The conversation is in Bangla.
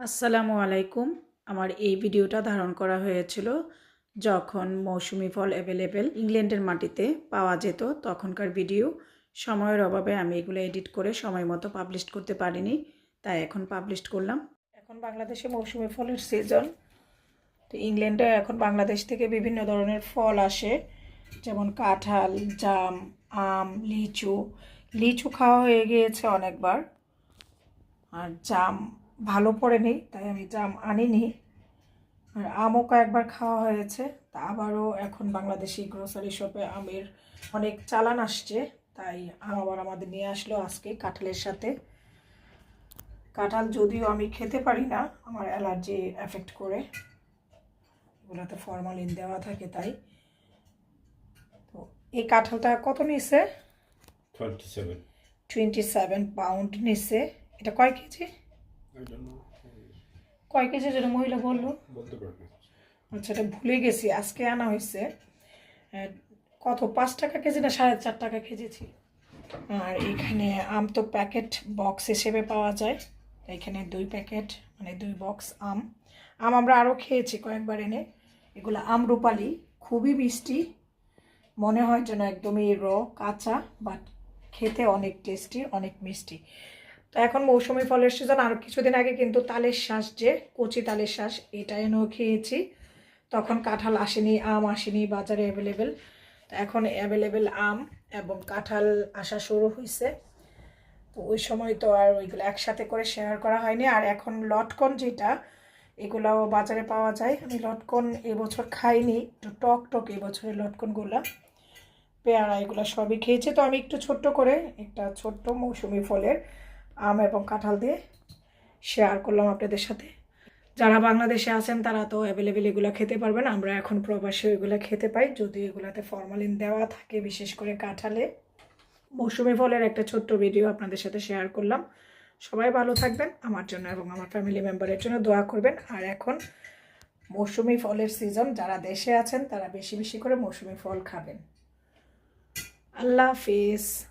আসসালামু আলাইকুম। আমার এই ভিডিওটা ধারণ করা হয়েছিল যখন মৌসুমি ফল অ্যাভেলেবেল ইংল্যান্ডের মাটিতে পাওয়া যেত তখনকার ভিডিও সময়ের অভাবে আমি এগুলো এডিট করে সময় মতো পাবলিশ করতে পারিনি, তাই এখন পাবলিশ করলাম। এখন বাংলাদেশে মৌসুমি ফলের সিজন তো ইংল্যান্ডে এখন বাংলাদেশ থেকে বিভিন্ন ধরনের ফল আসে, যেমন কাঁঠাল, জাম, আম, লিচু। লিচু খাওয়া হয়ে গিয়েছে অনেকবার। আর জাম ভালো পড়েনি তাই আমি জাম আনিনি। আর আমও কয়েকবার খাওয়া হয়েছে তা আবারও এখন বাংলাদেশি গ্রোসারি শপে আমের অনেক চালান আসছে তাই আম আবার আমাদের নিয়ে আসলো আজকে কাঁঠালের সাথে। কাঁঠাল যদিও আমি খেতে পারি না আমার অ্যালার্জি এফেক্ট করে। এগুলোতে ফরমালিন দেওয়া থাকে তাই। তো এই কাঁঠালটা কত নিছে? 27. টোয়েন্টি সেভেন পাউন্ড নিচ্ছে এটা কয় কেজি. কয় কেজি যেটা মহিলা বলল। আচ্ছা এটা ভুলে গেছি, আজকে আনা হয়েছে। কত, পাঁচ টাকা কেজি না সাড়ে চার টাকা কেজি আর এখানে আম তো প্যাকেট বক্স হিসেবে পাওয়া যায়। এখানে দুই প্যাকেট মানে দুই বক্স আম। আম আমরা আরও খেয়েছি কয়েকবার এনে। এগুলো আম রূপালি, খুবই মিষ্টি। মনে হয় যেন একদমই র, কাঁচা, বাট খেতে অনেক টেস্টি অনেক মিষ্টি। তো এখন মৌসুমি ফলের সিজন, আর কিছুদিন আগে কিন্তু তালের শ্বাস যে, কচি তালের শ্বাস এটা এনেও খেয়েছি। তখন কাঁঠাল আসেনি, আম আসেনি, বাজারে অ্যাভেলেবেল তো এখন অ্যাভেলেবেল আম এবং কাঁঠাল আসা শুরু হয়েছে তো ওই সময় তো আর ওইগুলো একসাথে করে শেয়ার করা হয়নি। আর এখন লটকন যেটা, এগুলাও বাজারে পাওয়া যায়। আমি লটকন এবছর খাইনি, একটু টক টক এবছরের লটকনগুলো। পেয়ারা এগুলো সবই খেয়েছে। তো আমি একটু ছোট্ট করে, একটা ছোট্ট মৌসুমি ফলের আম এবং কাঁঠাল দিয়ে শেয়ার করলাম আপনাদের সাথে। যারা বাংলাদেশে আছেন, তারা তো অ্যাভেলেবেল এগুলো খেতে পারবেন। আমরা এখন প্রবাসে এগুলো খেতে পাই। যদি এগুলাতে ফরমালিন দেওয়া থাকে, বিশেষ করে কাঁঠালে। মৌসুমি ফলের একটা ছোট্ট ভিডিও আপনাদের সাথে শেয়ার করলাম। সবাই ভালো থাকবেন আমার জন্য এবং আমার ফ্যামিলি মেম্বারের জন্য দোয়া করবেন। আর এখন মৌসুমি ফলের সিজন যারা দেশে আছেন, তারা বেশি বেশি করে মৌসুমি ফল খাবেন। আল্লাহ হাফিজ।